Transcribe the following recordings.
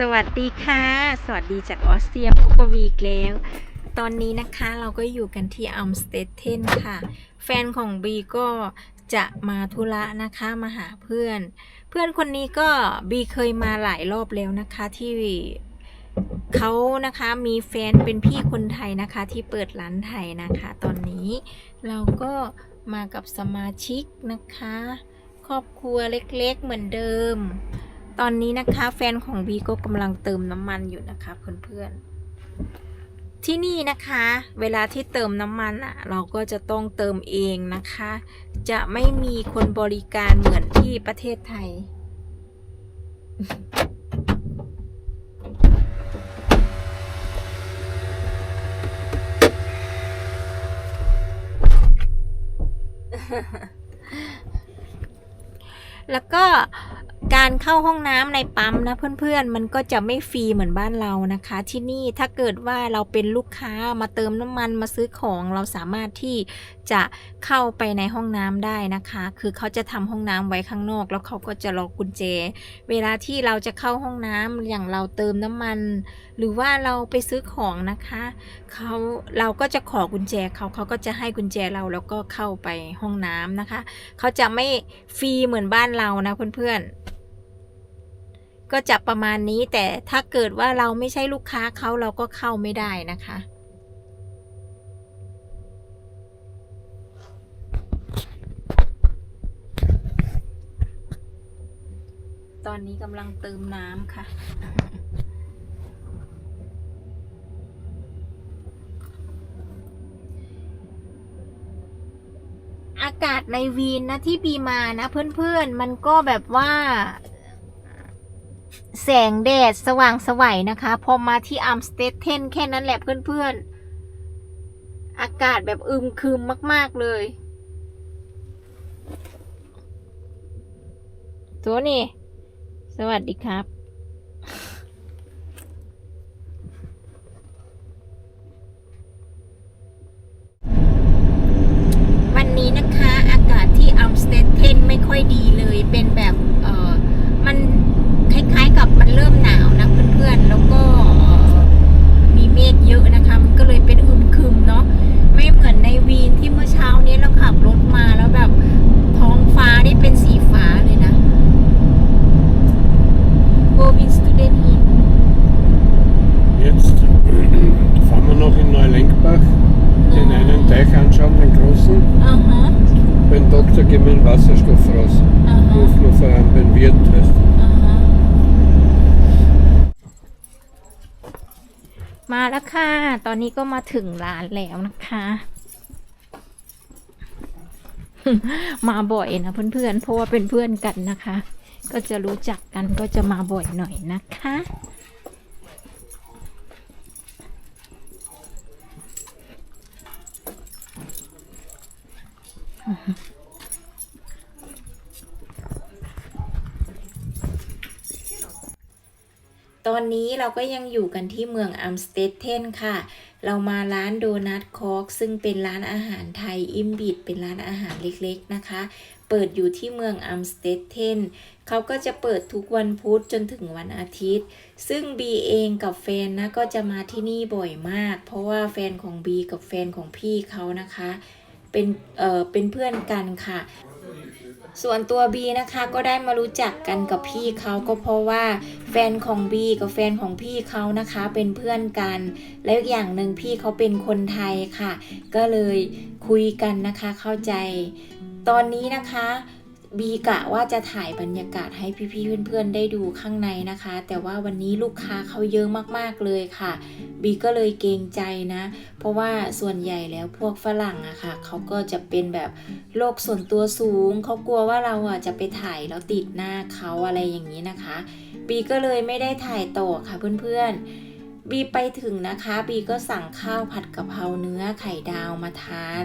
สวัสดีค่ะ สวัสดีจากออสเตรียพบกับวีอีกแล้ว ตอนนี้นะคะเราก็อยู่กันที่อัมสเตเทนค่ะ แฟนของบีก็จะมาธุระนะคะมาหาเพื่อน เพื่อนคนนี้ก็บีเคยมาหลายรอบแล้วนะคะที่เขานะคะมีแฟนเป็นพี่คนไทยนะคะที่เปิดร้านไทยนะคะ ตอนนี้เราก็มากับสมาชิกนะคะ ครอบครัวเล็กๆเหมือนเดิม ตอนนี้นะคะแฟนของบีก็กำลังเติมน้ำมันอยู่นะคะเพื่อนๆ ที่นี่นะคะ เวลาที่เติมน้ำมันอะเราก็จะต้องเติมเองนะคะ จะไม่มีคนบริการเหมือนที่ประเทศไทย แล้วก็ การเข้าห้องน้ำในปั๊มนะเพื่อนๆ มันก็จะไม่ฟรีเหมือนบ้านเรานะคะ ที่นี่ถ้าเกิดว่าเราเป็นลูกค้ามาเติมน้ำมันมาซื้อของเราสามารถที่จะเข้าไปในห้องน้ำได้นะคะ คือเขาจะทำห้องน้ำไว้ข้างนอก แล้วเขาก็จะล็อกกุญแจ เวลาที่เราจะเข้าห้องน้ำอย่างเราเติมน้ำมัน หรือว่าเราไปซื้อของนะคะเขาเราก็จะขอกุญแจเขาเขาก็จะให้กุญแจเราแล้วก็เข้าไปห้องน้ำนะคะ เขาจะไม่ฟรีเหมือนบ้านเรานะเพื่อนๆ ก็จะประมาณนี้แต่ถ้าเกิดว่าเราไม่ใช่ลูกค้าเขาเราก็เข้าไม่ได้นะคะ ตอนนี้กำลังเติมน้ำค่ะอากาศในวีนนะที่บีมานะเพื่อนๆ มันก็แบบว่า แสงแดดสว่างสวัยนะคะ พอมาที่อัมสเตเทนแค่นั้นแหละเพื่อนๆ อากาศแบบอึมครึมมาก ๆ เลย ตัวนี่สวัสดีครับ วันนี้นะคะอากาศที่อัมสเตเทนไม่ค่อยดีเลย เป็นแบบเออมันคล้ายๆกับมันเริ่มหนาวนะเพื่อนๆ แล้วก็เอ่อมีเมฆเยอะนะคะ มันก็เลยเป็นอึมครึมเนาะไม่เหมือนในวีนที่เมื่อเช้านี้เราขับรถมาแล้วแบบท้องฟ้านี่เป็นสีฟ้าเลยนะโ o วินสตูเดนฮิน Jetzt fahren wir noch in Neulenkbach, den einen Teich anschauen, den großen. อ่าฮะ Beim Doktor gehen wir den Wasserstoff raus. อ่าฮะ Rufen wir voran beim Wirt, weißt du. อ่าฮะมาแล้วค่ะ ตอนนี้ก็มาถึงร้านแล้วนะคะ มาบ่อยนะเพื่อนๆ เพราะว่าเป็นเพื่อนกันนะคะ ก็จะรู้จักกันก็จะมาบ่อยหน่อยนะคะ ตอนนี้เราก็ยังอยู่กันที่เมืองอัมสเตเทนค่ะ เรามาร้านโดนัทคอกซึ่งเป็นร้านอาหารไทยอิมบิดเป็นร้านอาหารเล็กๆนะคะ เปิดอยู่ที่เมืองอัมสเตเทนเขาก็จะเปิดทุกวันพุธจนถึงวันอาทิตย์ ซึ่งบีเองกับแฟนนะก็จะมาที่นี่บ่อยมาก เพราะว่าแฟนของบีกับแฟนของพี่เขานะคะ เป็นเอ่อเป็นเพื่อนกันค่ะ ส่วนตัวบีนะคะก็ได้มารู้จักกันกับพี่เขาก็เพราะว่าแฟนของบีกับแฟนของพี่เขานะคะเป็นเพื่อนกัน แล้วอีกอย่างหนึ่งพี่เขาเป็นคนไทยค่ะ ก็เลยคุยกันนะคะเข้าใจ ตอนนี้นะคะ บีกะว่าจะถ่ายบรรยากาศให้พี่ๆเพื่อนๆได้ดูข้างในนะคะ แต่ว่าวันนี้ลูกค้าเขาเยอะมากๆเลยค่ะ บีก็เลยเกรงใจนะ เพราะว่าส่วนใหญ่แล้วพวกฝรั่งอะค่ะเขาก็จะเป็นแบบโลกส่วนตัวสูง เขากลัวว่าเราอะจะไปถ่ายแล้วติดหน้าเขาอะไรอย่างนี้นะคะ บีก็เลยไม่ได้ถ่ายต่อค่ะเพื่อนๆ บีไปถึงนะคะ บีก็สั่งข้าวผัดกะเพราเนื้อไข่ดาวมาทาน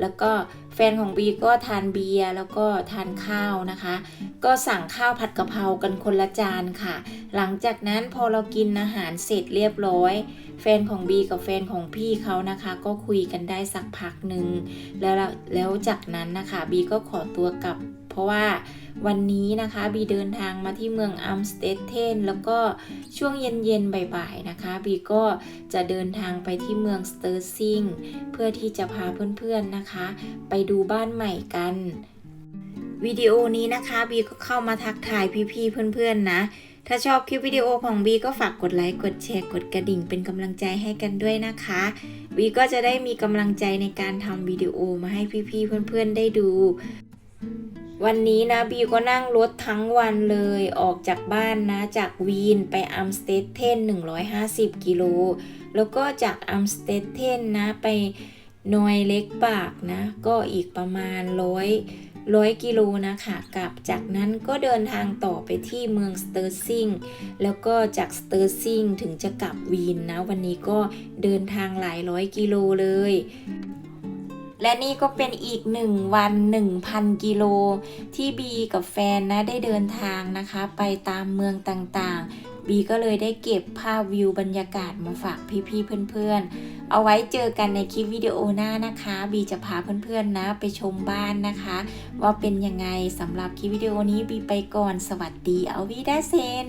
แล้วก็แฟนของบีก็ทานเบียร์แล้วก็ทานข้าวนะคะ ก็สั่งข้าวผัดกะเพรากันคนละจานค่ะ หลังจากนั้นพอเรากินอาหารเสร็จเรียบร้อย แฟนของบีกับแฟนของพี่เขานะคะ ก็คุยกันได้สักพักหนึ่งแล้วแล้วจากนั้นนะคะบีก็ขอตัวกลับ ราะว่าวันนี้นะคะบีเดินทางมาที่เมืองอัมสเตดเทนแล้วก็ช่วงเย็นๆบ่ายๆนะคะบีก็จะเดินทางไปที่เมืองสเตอร์ซิงเพื่อที่จะพาเพื่อนๆนะคะ ไปดูบ้านใหม่กันวิดีโอนี้นะคะบีก็เข้ามาทักทายพี่ๆเพื่อนๆนะ ถ้าชอบคลิปวิดีโอของบีก็ฝากกดไลค์กดแชร์กดกระดิ่งเป็นกำลังใจให้กันด้วยนะคะบีก็จะได้มีกำลังใจในการทำวิดีโอมาให้พี่ๆเพื่อนๆได้ดู วันนี้นะบีก็นั่งรถทั้งวันเลยออกจากบ้านนะ จากวีนไปอัมสเตดเทน150 กิโล แล้วก็จากอัมสเตดเทนนะไปนอยเล็กปากนะ ก็อีกประมาณร้อยร้อยกิโลนะคะกลับจากนั้นก็เดินทางต่อไปที่เมืองสเตอร์ซิงแล้วก็จากสเตอร์ซิงถึงจะกลับวีนนะ วันนี้ก็เดินทางหลายร้อยกิโลเลย และนี่ก็เป็นอีกหนึ่งวัน 1,000 กิโล ที่บีกับแฟนนะได้เดินทางนะคะ ไปตามเมืองต่างๆ บีก็เลยได้เก็บภาพวิวบรรยากาศมาฝากพี่ๆเพื่อนๆ เอาไว้เจอกันในคลิปวิดีโอหน้านะคะ บีจะพาเพื่อนๆนะไปชมบ้านนะคะ ว่าเป็นยังไงสำหรับคลิปวิดีโอนี้บีไปก่อนสวัสดีเอาวีดาเซน